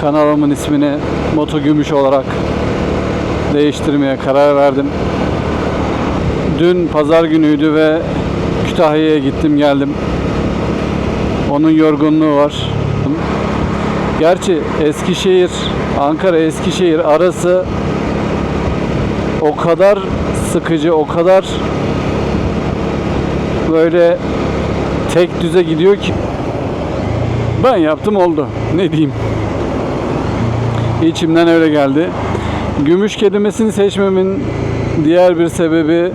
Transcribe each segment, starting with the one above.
kanalımın ismini Moto Gümüş olarak değiştirmeye karar verdim. Dün pazar günüydü ve Kütahya'ya gittim geldim. Onun yorgunluğu var. Gerçi Eskişehir, Ankara Eskişehir arası o kadar sıkıcı, o kadar böyle tek düze gidiyor ki ben yaptım oldu. Ne diyeyim? İçimden öyle geldi. Gümüş kelimesini seçmemin diğer bir sebebi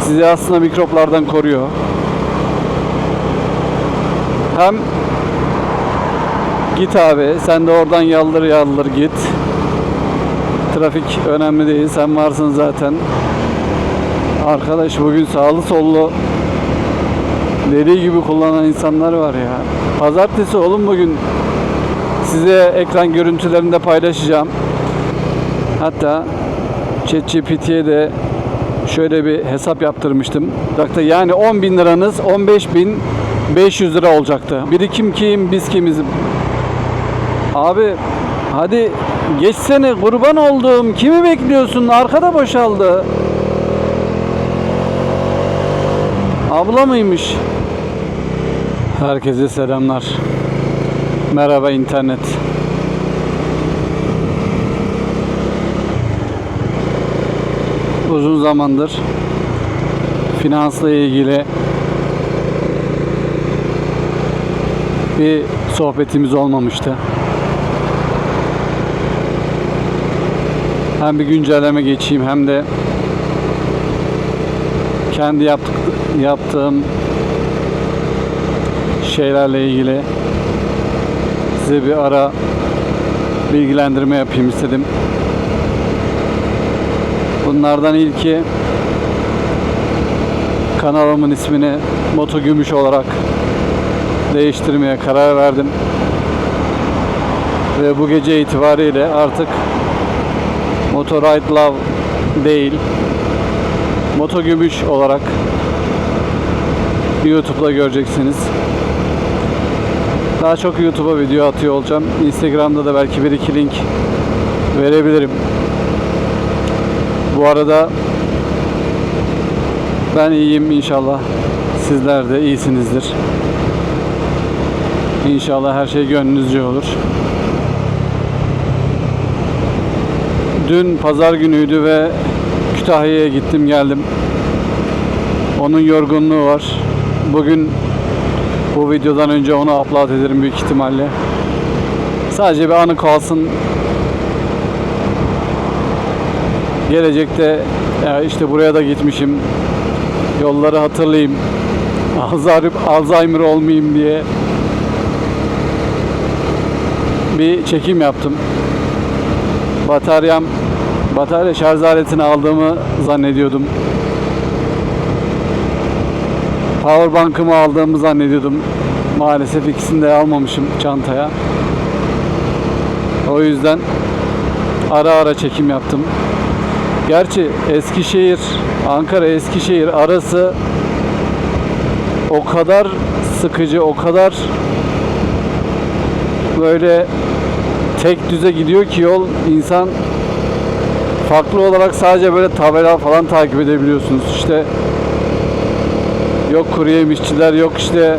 sizi aslında mikroplardan koruyor. Hem git abi sen de oradan yaldır yaldır git. Trafik önemli değil. Sen varsın zaten. Arkadaş bugün sağlı sollu deli gibi kullanan insanlar var ya. Pazartesi oğlum bugün size ekran görüntülerinde paylaşacağım. Hatta ChatGPT'ye de şöyle bir hesap yaptırmıştım. Yani 10 bin liranız 15 bin 500 lira olacaktı. Birikim kim biz kimiz? Abi hadi geçsene kurban olduğum kimi bekliyorsun arkada boşaldı. Abla mıymış? Herkese selamlar. Merhaba internet. Uzun zamandır finansla ilgili bir sohbetimiz olmamıştı. Hem bir güncelleme geçeyim hem de kendi yaptık, yaptığım şeylerle ilgili size bir ara bilgilendirme yapayım istedim. Bunlardan ilki kanalımın ismini Moto Gümüş olarak değiştirmeye karar verdim. Ve bu gece itibariyle artık Motorride Love değil Moto Gümüş olarak YouTube'da göreceksiniz. Daha çok YouTube'a video atıyor olacağım. Instagram'da da belki bir iki link verebilirim. Bu arada ben iyiyim inşallah. Sizler de iyisinizdir. İnşallah her şey gönlünüzce olur. Dün pazar günüydü ve Kütahya'ya gittim geldim. Onun yorgunluğu var. Bugün bu videodan önce onu upload ederim büyük ihtimalle. Sadece bir anı kalsın. Gelecekte ya işte buraya da gitmişim. Yolları hatırlayayım. Alzheimer olmayayım diye bir çekim yaptım. Bataryam batarya şarj aletini aldığımı zannediyordum. Powerbank'ımı aldığımı zannediyordum. Maalesef ikisini de almamışım çantaya. O yüzden ara ara çekim yaptım. Gerçi Eskişehir, Ankara Eskişehir arası o kadar sıkıcı, o kadar böyle tek düze gidiyor ki yol insan farklı olarak sadece böyle tabela falan takip edebiliyorsunuz. İşte yok kuru yemişçiler, yok işte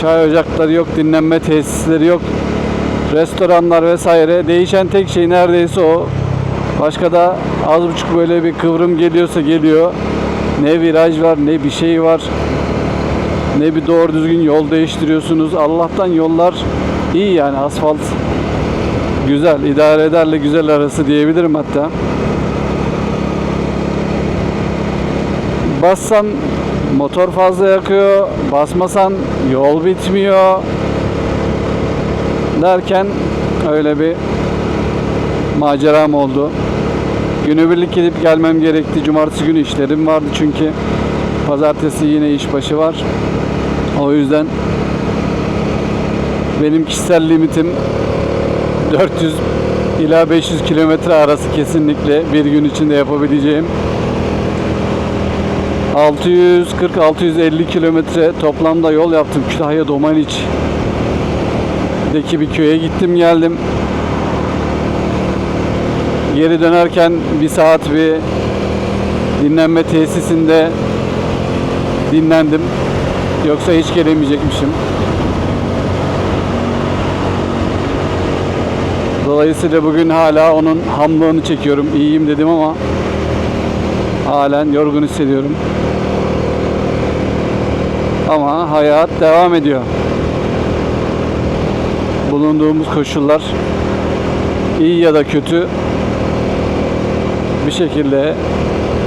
çay ocakları, yok dinlenme tesisleri, yok restoranlar vesaire. Değişen tek şey neredeyse o. Başka da az buçuk böyle bir kıvrım geliyorsa geliyor. Ne viraj var, ne bir şey var. Ne bir doğru düzgün yol değiştiriyorsunuz. Allah'tan yollar iyi yani asfalt güzel, idare ederle güzel arası diyebilirim hatta. Bassan motor fazla yakıyor, basmasan yol bitmiyor derken öyle bir maceram oldu. Günübirlik gidip gelmem gerekti. Cumartesi günü işlerim vardı çünkü. Pazartesi yine işbaşı var. O yüzden benim kişisel limitim 400 ila 500 kilometre arası kesinlikle bir gün içinde yapabileceğim. 640-650 kilometre toplamda yol yaptım Kütahya Domaniç ilçedeki bir köye gittim geldim. Geri dönerken bir saat bir dinlenme tesisinde dinlendim. Yoksa hiç gelemeyecekmişim. Dolayısıyla bugün hala onun hamlığını çekiyorum. İyiyim dedim ama halen yorgun hissediyorum. Ama hayat devam ediyor. Bulunduğumuz koşullar iyi ya da kötü bir şekilde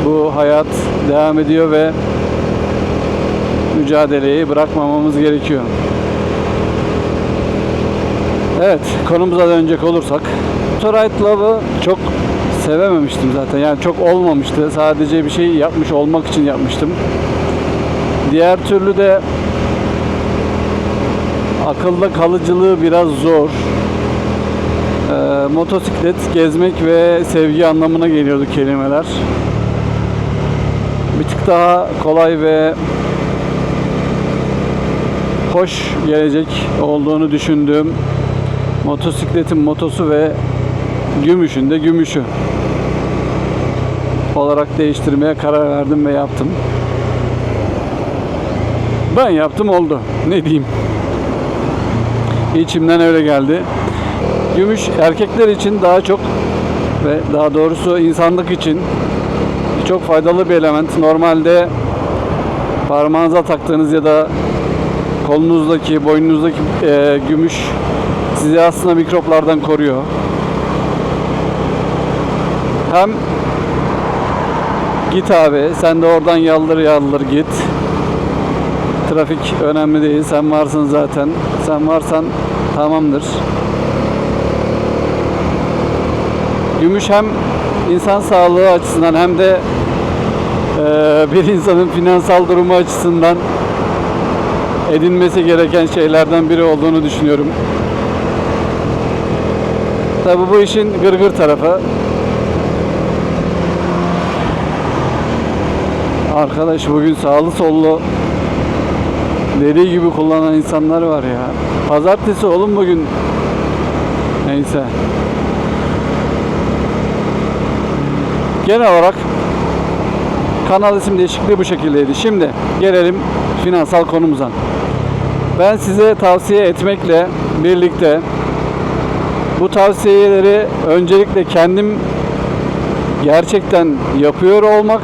bu hayat devam ediyor ve mücadeleyi bırakmamamız gerekiyor. Evet, konumuza dönecek olursak Motorite Love'ı çok sevememiştim zaten. Yani çok olmamıştı. Sadece bir şey yapmış olmak için yapmıştım. Diğer türlü de akılda kalıcılığı biraz zor. Ee, motosiklet gezmek ve sevgi anlamına geliyordu kelimeler. Bir tık daha kolay ve hoş gelecek olduğunu düşündüğüm motosikletin motosu ve gümüşün de gümüşü olarak değiştirmeye karar verdim ve yaptım. Ben yaptım oldu. Ne diyeyim? İçimden öyle geldi. Gümüş erkekler için daha çok ve daha doğrusu insanlık için çok faydalı bir element. Normalde parmağınıza taktığınız ya da kolunuzdaki, boynunuzdaki e, gümüş sizi aslında mikroplardan koruyor. Hem git abi sen de oradan yaldır yaldır git. Trafik önemli değil. Sen varsın zaten. Sen varsan tamamdır. Gümüş hem insan sağlığı açısından hem de e, bir insanın finansal durumu açısından edinmesi gereken şeylerden biri olduğunu düşünüyorum. Tabi bu işin gırgır tarafı. Arkadaş bugün sağlı sollu dediği gibi kullanan insanlar var ya. Pazartesi oğlum bugün. Neyse. Genel olarak kanal isim değişikliği bu şekildeydi. Şimdi gelelim finansal konumuza. Ben size tavsiye etmekle birlikte bu tavsiyeleri öncelikle kendim gerçekten yapıyor olmak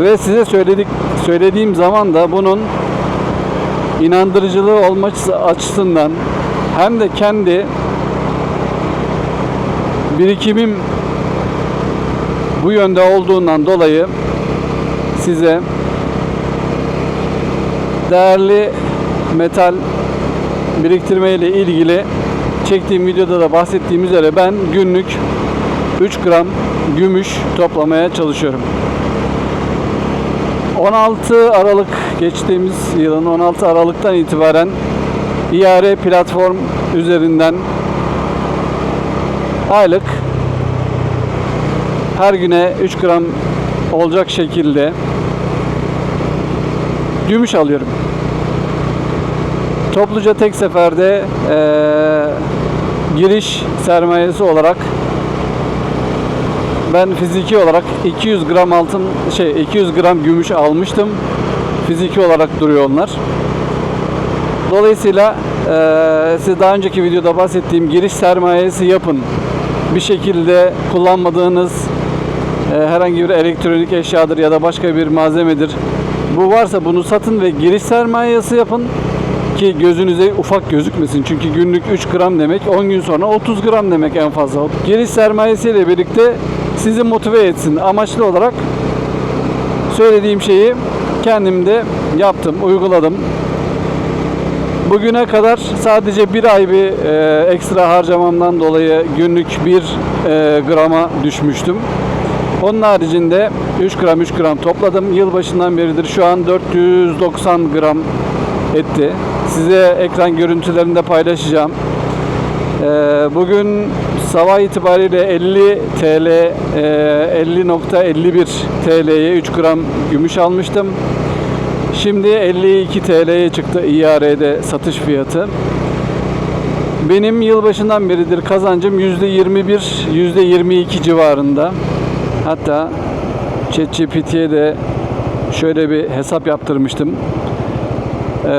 ve size söyledik söylediğim zaman da bunun inandırıcılığı olması açısından hem de kendi birikimim bu yönde olduğundan dolayı size değerli metal biriktirme ile ilgili çektiğim videoda da bahsettiğim üzere ben günlük 3 gram gümüş toplamaya çalışıyorum. 16 Aralık geçtiğimiz yılın 16 Aralık'tan itibaren İAR platform üzerinden aylık her güne 3 gram olacak şekilde gümüş alıyorum. Topluca tek seferde eee, giriş sermayesi olarak ben fiziki olarak 200 gram altın şey 200 gram gümüş almıştım. Fiziki olarak duruyor onlar. Dolayısıyla eee size daha önceki videoda bahsettiğim giriş sermayesi yapın. Bir şekilde kullanmadığınız eee, herhangi bir elektronik eşyadır ya da başka bir malzemedir. Bu varsa bunu satın ve giriş sermayesi yapın ki gözünüze ufak gözükmesin. Çünkü günlük 3 gram demek 10 gün sonra 30 gram demek en fazla. Giriş sermayesiyle birlikte sizi motive etsin. Amaçlı olarak söylediğim şeyi kendim de yaptım, uyguladım. Bugüne kadar sadece bir ay bir e, ekstra harcamamdan dolayı günlük 1 e, grama düşmüştüm. Onun haricinde 3 gram 3 gram topladım. Yılbaşından beridir şu an 490 gram etti. Size ekran görüntülerini de paylaşacağım. Ee, bugün sabah itibariyle 50 TL, e, 50.51 TL'ye 3 gram gümüş almıştım. Şimdi 52 TL'ye çıktı İAR'de satış fiyatı. Benim yılbaşından beridir kazancım %21, %22 civarında. Hatta ChatGPT'ye de şöyle bir hesap yaptırmıştım. Ee,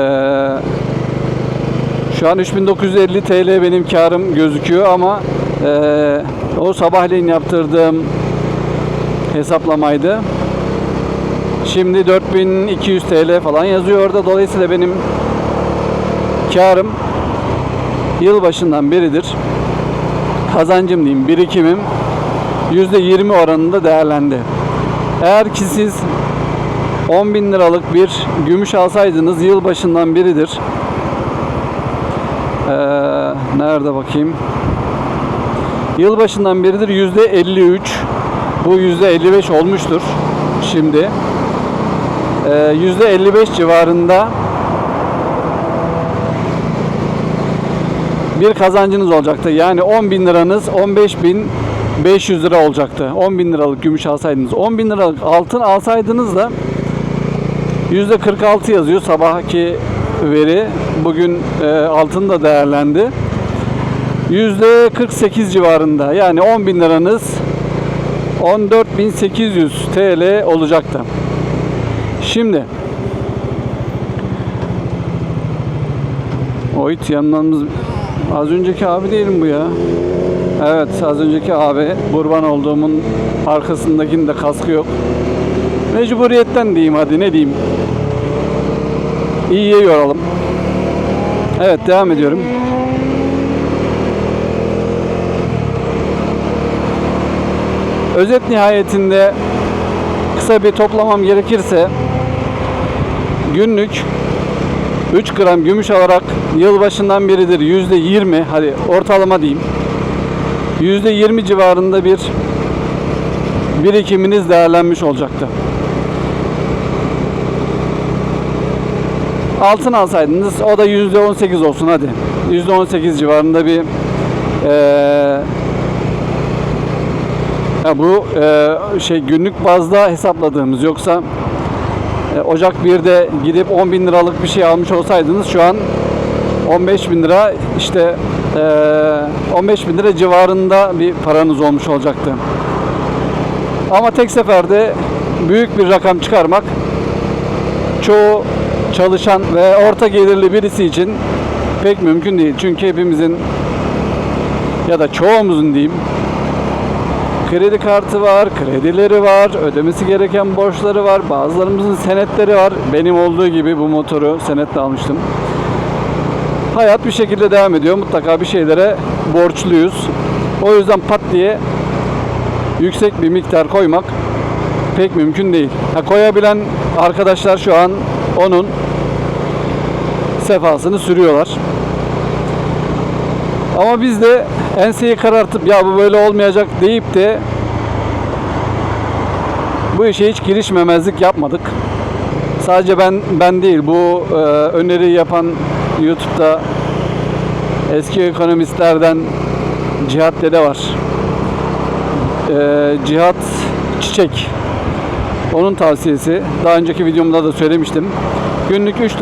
şu an 3950 TL benim karım gözüküyor ama ee, o sabahleyin yaptırdığım hesaplamaydı. Şimdi 4200 TL falan yazıyor orada. Dolayısıyla benim karım yılbaşından beridir kazancım diyeyim birikimim %20 oranında değerlendi. Eğer ki siz 10 bin liralık bir gümüş alsaydınız yılbaşından beridir ee, nerede bakayım yılbaşından beridir %53 bu %55 olmuştur şimdi ee, %55 civarında bir kazancınız olacaktı. Yani 10 bin liranız 15 bin 500 lira olacaktı. 10 bin liralık gümüş alsaydınız. 10 bin liralık altın alsaydınız da yüzde 46 yazıyor sabahki veri. Bugün e, altın da değerlendi. Yüzde 48 civarında. Yani 10 bin liranız 14.800 TL olacaktı. Şimdi Oyt yanlarımız az önceki abi değil mi bu ya? Evet az önceki abi kurban olduğumun arkasındakinin de kaskı yok. Mecburiyetten diyeyim hadi ne diyeyim. İyiye yoralım. Evet devam ediyorum. Özet nihayetinde kısa bir toplamam gerekirse günlük 3 gram gümüş alarak yılbaşından beridir yüzde 20 hadi ortalama diyeyim yüzde 20 civarında bir birikiminiz değerlenmiş olacaktı. Altın alsaydınız o da yüzde 18 olsun hadi. Yüzde 18 civarında bir eee ya bu eee, şey günlük bazda hesapladığımız yoksa e, Ocak 1'de gidip 10 bin liralık bir şey almış olsaydınız şu an 15 bin lira işte e, 15 bin lira civarında bir paranız olmuş olacaktı. Ama tek seferde büyük bir rakam çıkarmak çoğu çalışan ve orta gelirli birisi için pek mümkün değil. Çünkü hepimizin ya da çoğumuzun diyeyim kredi kartı var, kredileri var, ödemesi gereken borçları var, bazılarımızın senetleri var. Benim olduğu gibi bu motoru senetle almıştım. Hayat bir şekilde devam ediyor. Mutlaka bir şeylere borçluyuz. O yüzden pat diye yüksek bir miktar koymak pek mümkün değil. Ha, koyabilen arkadaşlar şu an onun sefasını sürüyorlar. Ama biz de enseyi karartıp ya bu böyle olmayacak deyip de bu işe hiç girişmemezlik yapmadık. Sadece ben ben değil bu e, öneri yapan YouTube'da eski ekonomistlerden Cihat Dede var. E, Cihat Çiçek. Onun tavsiyesi. Daha önceki videomda da söylemiştim. Günlük 3,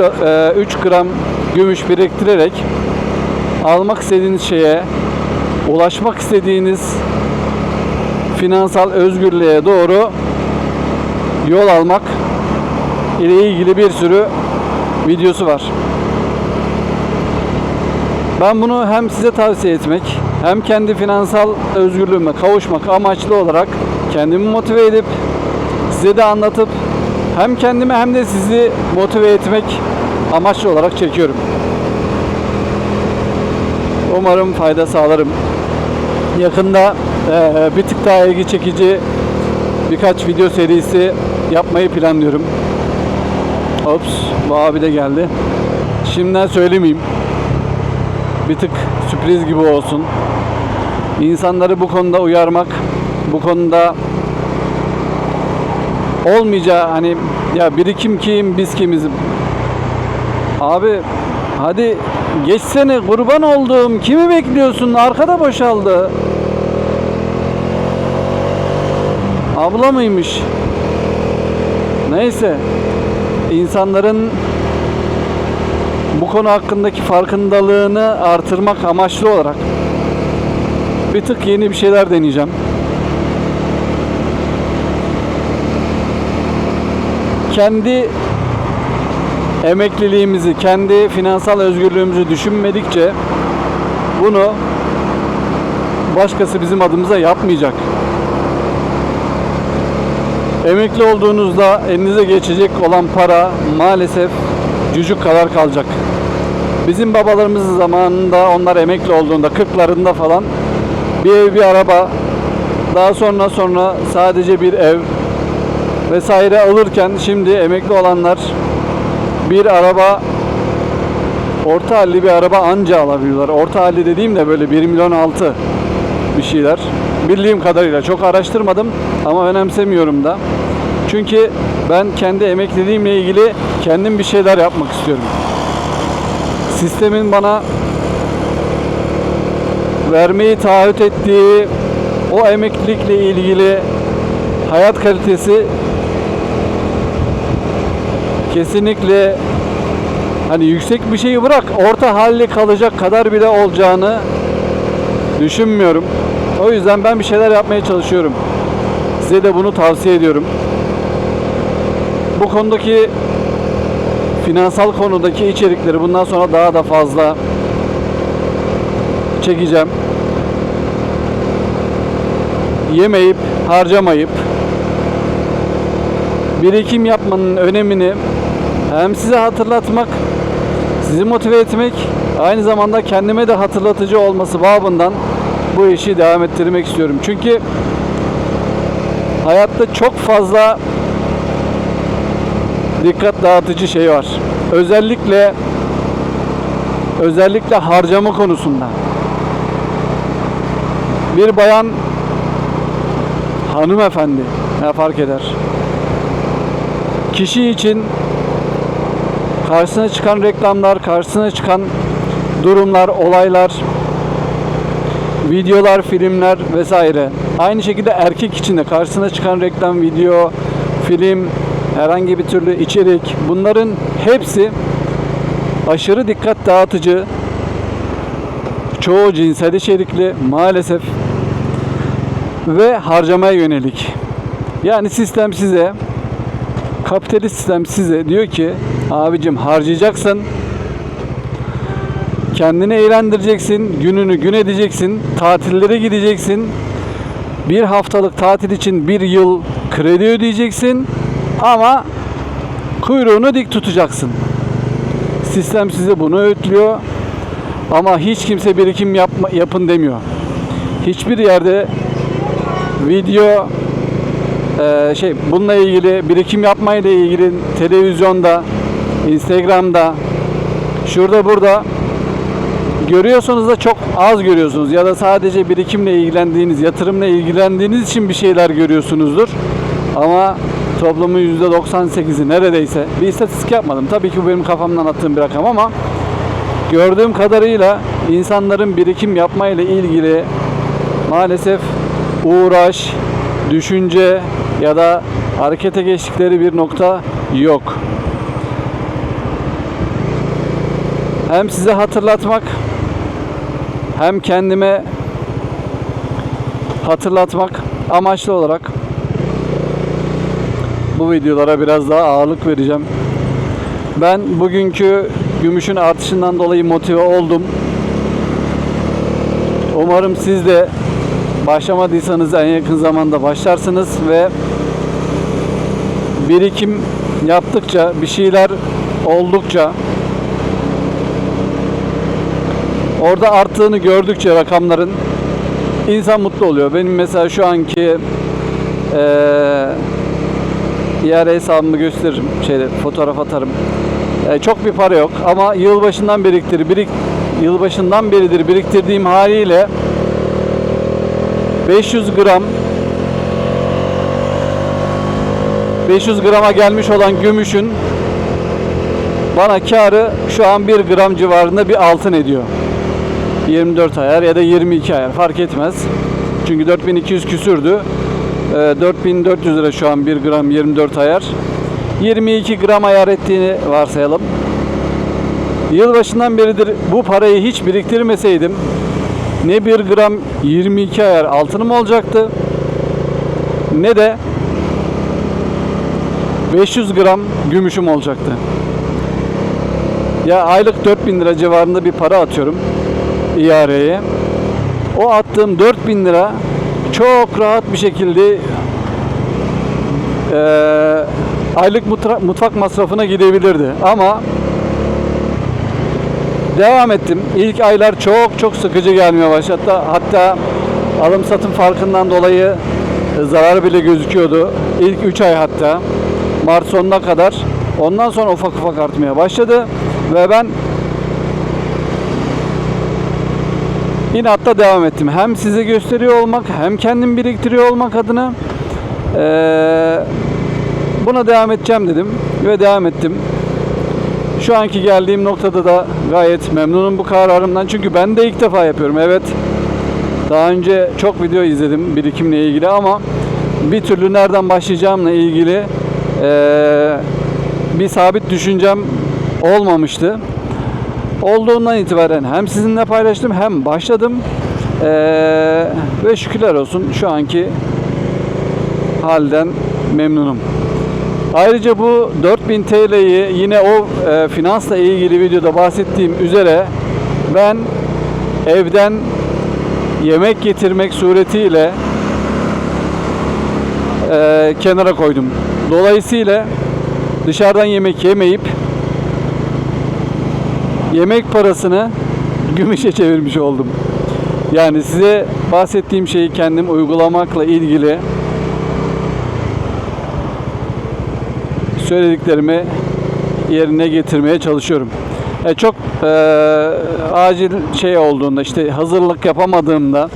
3 gram gümüş biriktirerek almak istediğiniz şeye, ulaşmak istediğiniz finansal özgürlüğe doğru yol almak ile ilgili bir sürü videosu var. Ben bunu hem size tavsiye etmek, hem kendi finansal özgürlüğüme kavuşmak amaçlı olarak kendimi motive edip size de anlatıp hem kendimi hem de sizi motive etmek amaçlı olarak çekiyorum. Umarım fayda sağlarım. Yakında eee, bir tık daha ilgi çekici birkaç video serisi yapmayı planlıyorum. Ops, bu abi de geldi. Şimdiden söylemeyeyim. Bir tık sürpriz gibi olsun. İnsanları bu konuda uyarmak, bu konuda olmayacağı hani ya birikim kim biz kimiz? Abi hadi geçsene kurban olduğum kimi bekliyorsun? Arkada boşaldı. Abla mıymış? Neyse insanların bu konu hakkındaki farkındalığını artırmak amaçlı olarak bir tık yeni bir şeyler deneyeceğim. Kendi emekliliğimizi, kendi finansal özgürlüğümüzü düşünmedikçe bunu başkası bizim adımıza yapmayacak. Emekli olduğunuzda elinize geçecek olan para maalesef cücük kadar kalacak. Bizim babalarımız zamanında onlar emekli olduğunda 40'larında falan bir ev bir araba daha sonra sonra sadece bir ev vesaire alırken şimdi emekli olanlar bir araba orta halli bir araba anca alabiliyorlar. Orta halli dediğim de böyle 1 milyon altı bir şeyler. Bildiğim kadarıyla çok araştırmadım ama önemsemiyorum da. Çünkü ben kendi emekliliğimle ilgili kendim bir şeyler yapmak istiyorum. Sistemin bana vermeyi taahhüt ettiği o emeklilikle ilgili hayat kalitesi kesinlikle hani yüksek bir şeyi bırak orta halli kalacak kadar bile olacağını düşünmüyorum. O yüzden ben bir şeyler yapmaya çalışıyorum. Size de bunu tavsiye ediyorum. Bu konudaki finansal konudaki içerikleri bundan sonra daha da fazla çekeceğim. Yemeyip, harcamayıp birikim yapmanın önemini hem size hatırlatmak, sizi motive etmek, aynı zamanda kendime de hatırlatıcı olması babından bu işi devam ettirmek istiyorum. Çünkü hayatta çok fazla dikkat dağıtıcı şey var. Özellikle özellikle harcama konusunda. Bir bayan hanımefendi ne fark eder? Kişi için karşısına çıkan reklamlar, karşısına çıkan durumlar, olaylar, videolar, filmler vesaire. Aynı şekilde erkek için de karşısına çıkan reklam, video, film, herhangi bir türlü içerik bunların hepsi aşırı dikkat dağıtıcı çoğu cinsel içerikli maalesef ve harcamaya yönelik. Yani sistem size kapitalist sistem size diyor ki abicim harcayacaksın kendini eğlendireceksin, gününü gün edeceksin, tatillere gideceksin. Bir haftalık tatil için bir yıl kredi ödeyeceksin ama kuyruğunu dik tutacaksın. Sistem size bunu öğütlüyor ama hiç kimse birikim yapma, yapın demiyor. Hiçbir yerde video e, şey bununla ilgili birikim yapmayla ilgili televizyonda, Instagram'da, şurada burada görüyorsunuz da çok az görüyorsunuz ya da sadece birikimle ilgilendiğiniz, yatırımla ilgilendiğiniz için bir şeyler görüyorsunuzdur. Ama toplumun %98'i neredeyse bir istatistik yapmadım. Tabii ki bu benim kafamdan attığım bir rakam ama gördüğüm kadarıyla insanların birikim yapmayla ilgili maalesef uğraş, düşünce ya da harekete geçtikleri bir nokta yok. Hem size hatırlatmak hem kendime hatırlatmak amaçlı olarak bu videolara biraz daha ağırlık vereceğim. Ben bugünkü gümüşün artışından dolayı motive oldum. Umarım siz de başlamadıysanız en yakın zamanda başlarsınız ve birikim yaptıkça, bir şeyler oldukça orada arttığını gördükçe rakamların insan mutlu oluyor. Benim mesela şu anki eee İAR hesabımı gösteririm. Şeyde fotoğraf atarım. E, çok bir para yok ama yılbaşından biriktir, birik yılbaşından beridir biriktirdiğim haliyle 500 gram 500 grama gelmiş olan gümüşün bana karı şu an 1 gram civarında bir altın ediyor. 24 ayar ya da 22 ayar fark etmez. Çünkü 4200 küsürdü. Ee, 4400 lira şu an 1 gram 24 ayar. 22 gram ayar ettiğini varsayalım. Yılbaşından beridir bu parayı hiç biriktirmeseydim ne 1 gram 22 ayar altınım olacaktı ne de 500 gram gümüşüm olacaktı. Ya aylık 4000 lira civarında bir para atıyorum iareye. O attığım 4000 lira çok rahat bir şekilde eee, aylık mutfak masrafına gidebilirdi. Ama devam ettim. İlk aylar çok çok sıkıcı gelmeye başladı. Hatta alım satım farkından dolayı e, zarar bile gözüküyordu. İlk 3 ay hatta. Mart sonuna kadar. Ondan sonra ufak ufak artmaya başladı. Ve ben inatla devam ettim. Hem size gösteriyor olmak hem kendim biriktiriyor olmak adına eee, buna devam edeceğim dedim. Ve devam ettim. Şu anki geldiğim noktada da gayet memnunum bu kararımdan. Çünkü ben de ilk defa yapıyorum. Evet. Daha önce çok video izledim birikimle ilgili ama bir türlü nereden başlayacağımla ilgili eee, bir sabit düşüncem olmamıştı. Olduğundan itibaren hem sizinle paylaştım hem başladım. Eee, ve şükürler olsun şu anki halden memnunum. Ayrıca bu 4000 TL'yi yine o e, finansla ilgili videoda bahsettiğim üzere ben evden yemek getirmek suretiyle e, kenara koydum. Dolayısıyla dışarıdan yemek yemeyip yemek parasını gümüşe çevirmiş oldum. Yani size bahsettiğim şeyi kendim uygulamakla ilgili söylediklerimi yerine getirmeye çalışıyorum. E, çok e, acil şey olduğunda işte hazırlık yapamadığımda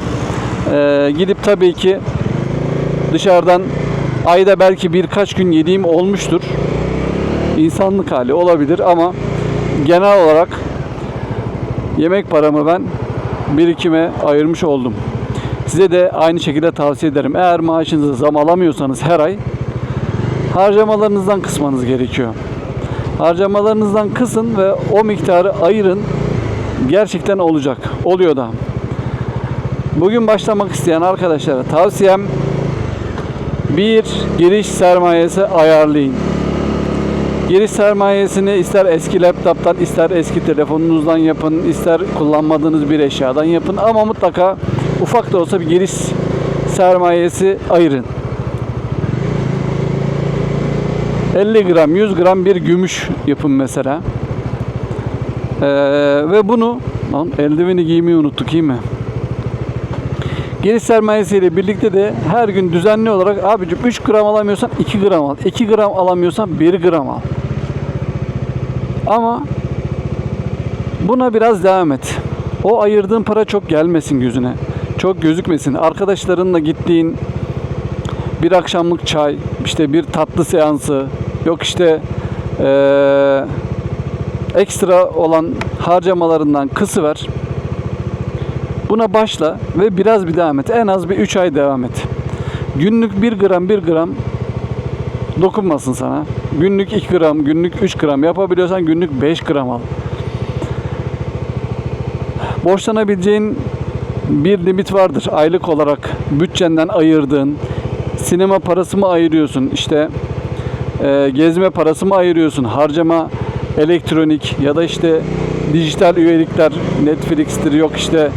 e, gidip tabii ki dışarıdan ayda belki birkaç gün yediğim olmuştur. İnsanlık hali olabilir ama genel olarak yemek paramı ben birikime ayırmış oldum. Size de aynı şekilde tavsiye ederim. Eğer maaşınızı zam alamıyorsanız her ay harcamalarınızdan kısmanız gerekiyor. Harcamalarınızdan kısın ve o miktarı ayırın. Gerçekten olacak. Oluyor da. Bugün başlamak isteyen arkadaşlara tavsiyem bir giriş sermayesi ayarlayın. Giriş sermayesini ister eski laptoptan, ister eski telefonunuzdan yapın, ister kullanmadığınız bir eşyadan yapın ama mutlaka ufak da olsa bir giriş sermayesi ayırın. 50 gram, 100 gram bir gümüş yapın mesela. Ee, ve bunu lan eldiveni giymeyi unuttuk iyi mi? Giriş sermayesiyle birlikte de her gün düzenli olarak abicim 3 gram alamıyorsan 2 gram al. 2 gram alamıyorsan 1 gram al. Ama buna biraz devam et. O ayırdığın para çok gelmesin gözüne. Çok gözükmesin. Arkadaşlarınla gittiğin bir akşamlık çay, işte bir tatlı seansı, yok işte eee, ekstra olan harcamalarından kısıver. Buna başla ve biraz bir devam et. En az bir 3 ay devam et. Günlük 1 gram 1 gram dokunmasın sana. Günlük 2 gram, günlük 3 gram yapabiliyorsan günlük 5 gram al. Borçlanabileceğin bir limit vardır. Aylık olarak bütçenden ayırdığın sinema parası mı ayırıyorsun? İşte e, gezme parası mı ayırıyorsun? Harcama elektronik ya da işte dijital üyelikler Netflix'tir yok işte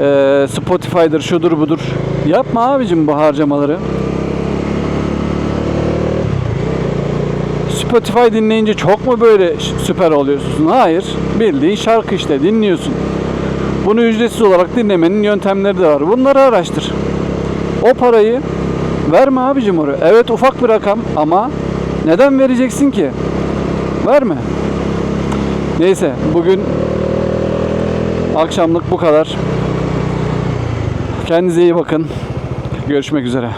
e, Spotify'dır şudur budur. Yapma abicim bu harcamaları. Spotify dinleyince çok mu böyle süper oluyorsun? Hayır. Bildiğin şarkı işte dinliyorsun. Bunu ücretsiz olarak dinlemenin yöntemleri de var. Bunları araştır. O parayı verme abicim oraya. Evet ufak bir rakam ama neden vereceksin ki? Verme. Neyse bugün akşamlık bu kadar. Kendinize iyi bakın. Görüşmek üzere.